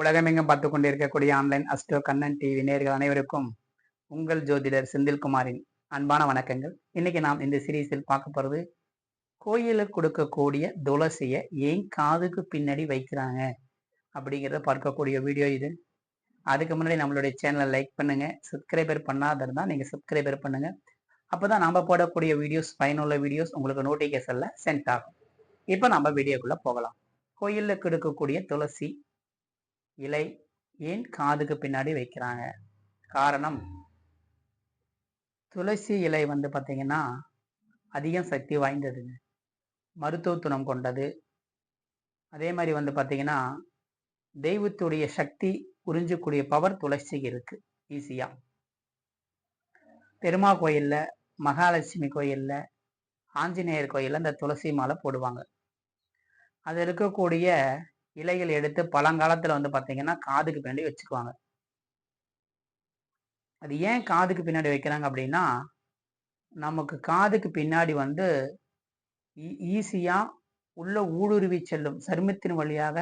உலகமெங்கும் பார்த்து கொண்டிருக்கக்கூடிய ஆன்லைன் அஸ்டோ கண்ணன் டிவி நேர்கள் அனைவருக்கும் உங்கள் ஜோதிடர் செந்தில்குமாரின் அன்பான வணக்கங்கள். இன்னைக்கு நாம் இந்த சீரீஸில் பார்க்க போறது கோயிலுக்கு கொடுக்கக்கூடிய துளசியை ஏன் காதுக்கு பின்னாடி வைக்கிறாங்க? அப்படிங்கிறத பார்க்கக்கூடிய வீடியோ இது. அதுக்கு முன்னாடி நம்மளுடைய சேனலை லைக் பண்ணுங்க. சப்ஸ்கிரைபர் பண்ணாத இருந்தால் நீங்கள் சப்ஸ்கிரைபர் பண்ணுங்க. அப்போதான் நம்ம போடக்கூடிய வீடியோஸ் பயனுள்ள வீடியோஸ் உங்களுக்கு நோட்டிஃபிகேஷனில் சென்ட் ஆகும். இப்போ நம்ம வீடியோக்குள்ளே போகலாம். கோயிலில் கொடுக்கக்கூடிய துளசி இலை ஏன் காதுக்கு பின்னாடி வைக்கிறாங்க? காரணம் துளசி இலை வந்து பார்த்திங்கன்னா அதிகம் சக்தி வாய்ந்ததுங்க. மருத்துவ துணம் கொண்டது. அதே மாதிரி வந்து பார்த்திங்கன்னா தெய்வத்துடைய சக்தி உறிஞ்சக்கூடிய பவர் துளசிக்கு இருக்குது ஈஸியாக பெருமா கோயிலில் மகாலட்சுமி கோயிலில் ஆஞ்சநேயர் கோயிலில் இந்த துளசி மாலை போடுவாங்க. அது இருக்கக்கூடிய இலைகள் எடுத்து பழங்காலத்தில் வந்து பார்த்தீங்கன்னா காதுக்கு பின்னாடி வச்சுக்குவாங்க. அது ஏன் காதுக்கு பின்னாடி வைக்கிறாங்க அப்படின்னா நமக்கு காதுக்கு பின்னாடி வந்து ஈஸியாக உள்ள ஊடுருவி செல்லும் சருமத்தின் வழியாக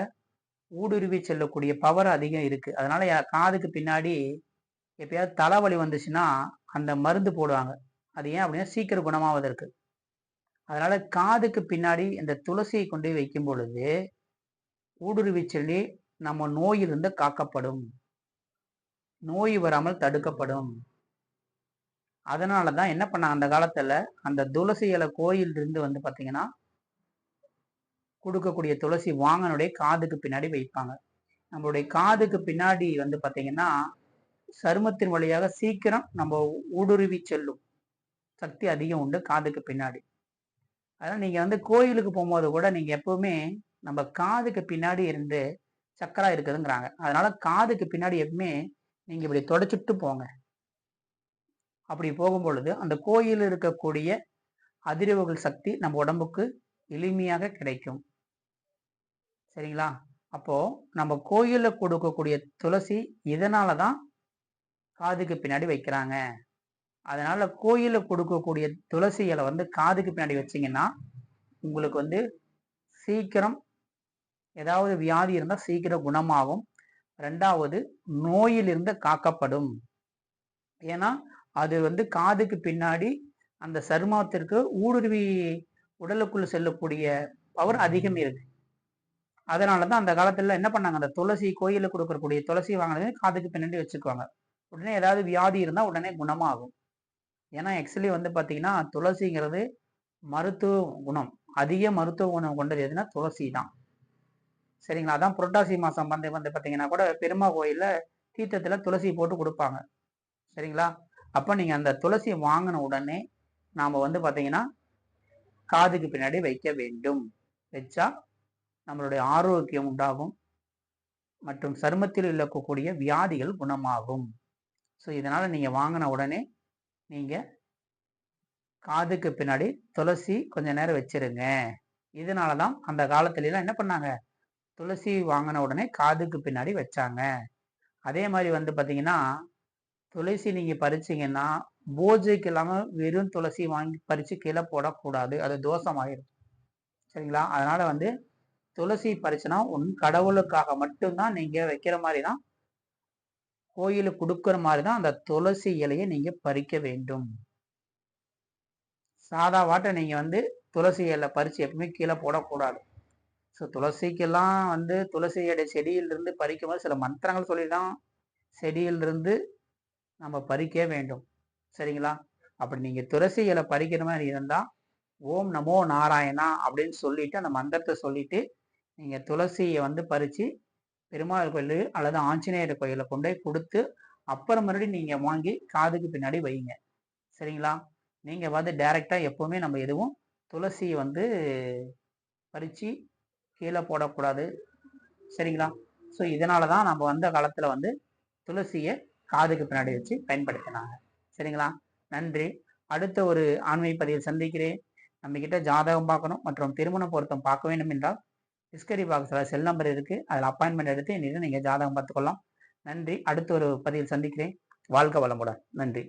ஊடுருவி செல்லக்கூடிய பவர் அதிகம் இருக்குது அதனால காதுக்கு பின்னாடி எப்பயாவது தலைவலி வந்துச்சுன்னா அந்த மருந்து போடுவாங்க. அது ஏன் அப்படின்னா சீக்கிரம் குணமாவதற்கு. அதனால காதுக்கு பின்னாடி இந்த துளசியை கொண்டு போய் வைக்கும் பொழுது ஊடுருவி செல்லி நம்ம நோயிலிருந்து காக்கப்படும். நோய் வராமல் தடுக்கப்படும். அதனால தான் என்ன பண்ணாங்க? அந்த காலத்துல அந்த துளசி இலை கோயிலிருந்து வந்து பாத்தீங்கன்னா கொடுக்கக்கூடிய துளசி வாங்கனுடைய காதுக்கு பின்னாடி வைப்பாங்க. நம்மளுடைய காதுக்கு பின்னாடி வந்து பாத்தீங்கன்னா சருமத்தின் வழியாக சீக்கிரம் நம்ம ஊடுருவி செல்லும் சக்தி அதிகம் உண்டு காதுக்கு பின்னாடி. அதனால் நீங்க வந்து கோயிலுக்கு போகும்போது கூட நீங்க எப்பவுமே நம்ம காதுக்கு பின்னாடி இருந்து சக்கரா இருக்குதுங்கிறாங்க. அதனால காதுக்கு பின்னாடி எப்பவுமே நீங்க இப்படி தொடச்சுட்டு போங்க. அப்படி போகும் பொழுது அந்த கோயில் இருக்கக்கூடிய அதிர்வுகள் சக்தி நம்ம உடம்புக்கு எளிமையாக கிடைக்கும். சரிங்களா? அப்போ நம்ம கோயிலில் கொடுக்கக்கூடிய துளசி இதனால தான் காதுக்கு பின்னாடி வைக்கிறாங்க. அதனால கோயிலில் கொடுக்கக்கூடிய துளசி இலை வந்து காதுக்கு பின்னாடி வச்சிங்கன்னா உங்களுக்கு வந்து சீக்கிரம் ஏதாவது வியாதி இருந்தால் சீக்கிரம் குணமாகும். ரெண்டாவது நோயிலிருந்து காக்கப்படும். ஏன்னா அது வந்து காதுக்கு பின்னாடி அந்த சருமத்திற்கு ஊடுருவி உடலுக்குள் செல்லக்கூடிய பவர் அதிகம் இருக்கு. அதனால தான் அந்த காலத்தில் என்ன பண்ணாங்க? அந்த துளசி கோயிலில் கொடுக்கக்கூடிய துளசி வாங்கினது காதுக்கு பின்னாடி வச்சுக்குவாங்க. உடனே ஏதாவது வியாதி இருந்தால் உடனே குணமாகும். ஏன்னா ஆக்சுவலி வந்து பார்த்தீங்கன்னா துளசிங்கிறது மருத்துவ குணம். அதிக மருத்துவ குணம் கொண்டது எதுனா துளசி தான் சரிங்களா? அதான் புரட்டாசி மாதம் வந்து வந்து பார்த்தீங்கன்னா கூட பெருமா கோயிலில் தீர்த்தத்தில் துளசி போட்டு கொடுப்பாங்க. சரிங்களா? அப்போ நீங்கள் அந்த துளசி வாங்கின உடனே நாம் வந்து பார்த்தீங்கன்னா காதுக்கு பின்னாடி வைக்க வேண்டும். வச்சா நம்மளுடைய ஆரோக்கியம் உண்டாகும். மற்றும் சருமத்தில் இழக்கக்கூடிய வியாதிகள் குணமாகும். ஸோ இதனால் நீங்கள் வாங்கின உடனே நீங்கள் காதுக்கு பின்னாடி துளசி கொஞ்ச நேரம் வச்சிருங்க. இதனால தான் அந்த காலத்துலலாம் என்ன பண்ணாங்க? துளசி வாங்கின உடனே காதுக்கு பின்னாடி வச்சாங்க. அதே மாதிரி வந்து பார்த்தீங்கன்னா துளசி நீங்கள் பறிச்சீங்கன்னா பூஜைக்கு இல்லாமல் வெறும் துளசி வாங்கி பறித்து கீழே போடக்கூடாது. அது தோஷமாயிரும் சரிங்களா? அதனால் வந்து துளசி பறிச்சுனா உன் கடவுளுக்காக மட்டும்தான் நீங்கள் வைக்கிற மாதிரி தான் கோயிலுக்கு கொடுக்குற மாதிரி தான் அந்த துளசி இலையை நீங்கள் பறிக்க வேண்டும். சாதா வாட்டை நீங்கள் வந்து துளசி இலை பறித்து எப்பவுமே கீழே போடக்கூடாது. ஸோ துளசிக்கெல்லாம் வந்து துளசியோட செடியிலிருந்து பறிக்கும் போது சில மந்திரங்கள் சொல்லி தான் செடியிலிருந்து நம்ம பறிக்க வேண்டும். சரிங்களா? அப்படி நீங்கள் துளசி இலை பறிக்கிற மாதிரி இருந்தால் ஓம் நமோ நாராயணா அப்படின்னு சொல்லிட்டு அந்த மந்திரத்தை சொல்லிட்டு நீங்கள் துளசியை வந்து பறித்து பெருமாள் கோயில் அல்லது ஆஞ்சநேயர் கோயிலில் கொண்டு போய் கொடுத்து அப்புறம் மறுபடியும் நீங்கள் வாங்கி காதுக்கு பின்னாடி வைங்க சரிங்களா? நீங்கள் வந்து டைரெக்டாக எப்போவுமே நம்ம எதுவும் துளசியை வந்து பறித்து கீழே போடக்கூடாது. சரிங்களா? ஸோ இதனால தான் நம்ம வந்த காலத்தில் வந்து துளசியை காதுக்கு பின்னாடி வச்சு பயன்படுத்தினாங்க. சரிங்களா? நன்றி. அடுத்த ஒரு ஆண்மை பதிவில் சந்திக்கிறேன். நம்ம ஜாதகம் பார்க்கணும் மற்றும் திருமண பொருத்தம் பார்க்க வேண்டும் என்றால் டிஸ்கரி பாக்ஸில் செல் நம்பர் இருக்குது அதில் அப்பாயின்மெண்ட் எடுத்து என்னிடம் நீங்கள் ஜாதகம் பார்த்துக்கொள்ளலாம். நன்றி. அடுத்த ஒரு பதிவில் சந்திக்கிறேன். வாழ்க வளமுடன். நன்றி.